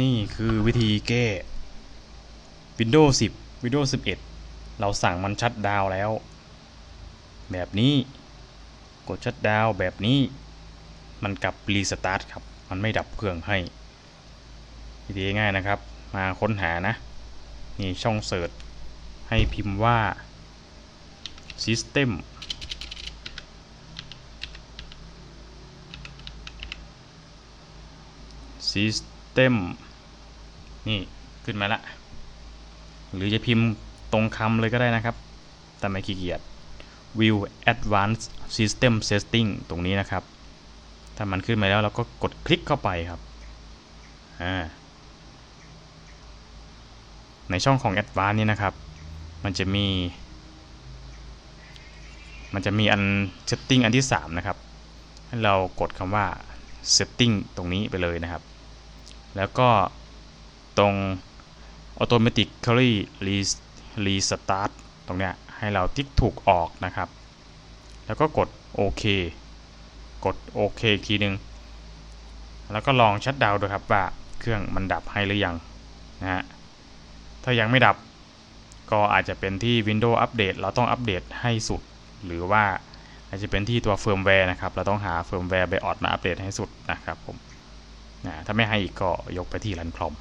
นี่คือวิธีแก้ Windows 10 Windows 11 เราสั่งมันชัดดาวแล้ว แบบนี้ กดชัดดาวแบบนี้ มันกลับรีสตาร์ทครับ มันไม่ดับเครื่องให้ วิธีง่ายนะครับ มาค้นหานะ นี่ช่องเสิร์ชให้พิมพ์ว่า System System นี่ขึ้นมาละ หรือจะพิมพ์ตรงคำเลยก็ได้นะครับ แต่ไม่ขี้เกียจ View Advanced System Setting ตรงนี้นะครับ ถ้ามันขึ้นมาแล้วเราก็กดคลิกเข้าไปครับ ในช่องของ Advanced นี่นะครับ มันจะมี มันจะมีอัน Setting อันที่ 3 นะครับให้เรากดคำว่า Setting ตรงนี้ไปเลยนะครับ แล้วก็ตรง automatically restart ตรงเนี้ยให้เราติ๊กถูกออกนะครับ แล้วก็กดโอเคกดโอเคอีกทีหนึ่งแล้วก็ลองชัดดาวดูครับว่าเครื่องมันดับให้หรือยังนะฮะถ้ายังไม่ดับก็อาจจะเป็นที่ Windows อัปเดตเราต้องอัปเดตให้สุด หรือว่าอาจจะเป็นที่ตัวเฟิร์มแวร์นะครับ เราต้องหาเฟิร์มแวร์ไบออดมาอัปเดตให้สุดนะครับผม นะถ้าไม่ให้อีกก็ยกไปที่รันครอม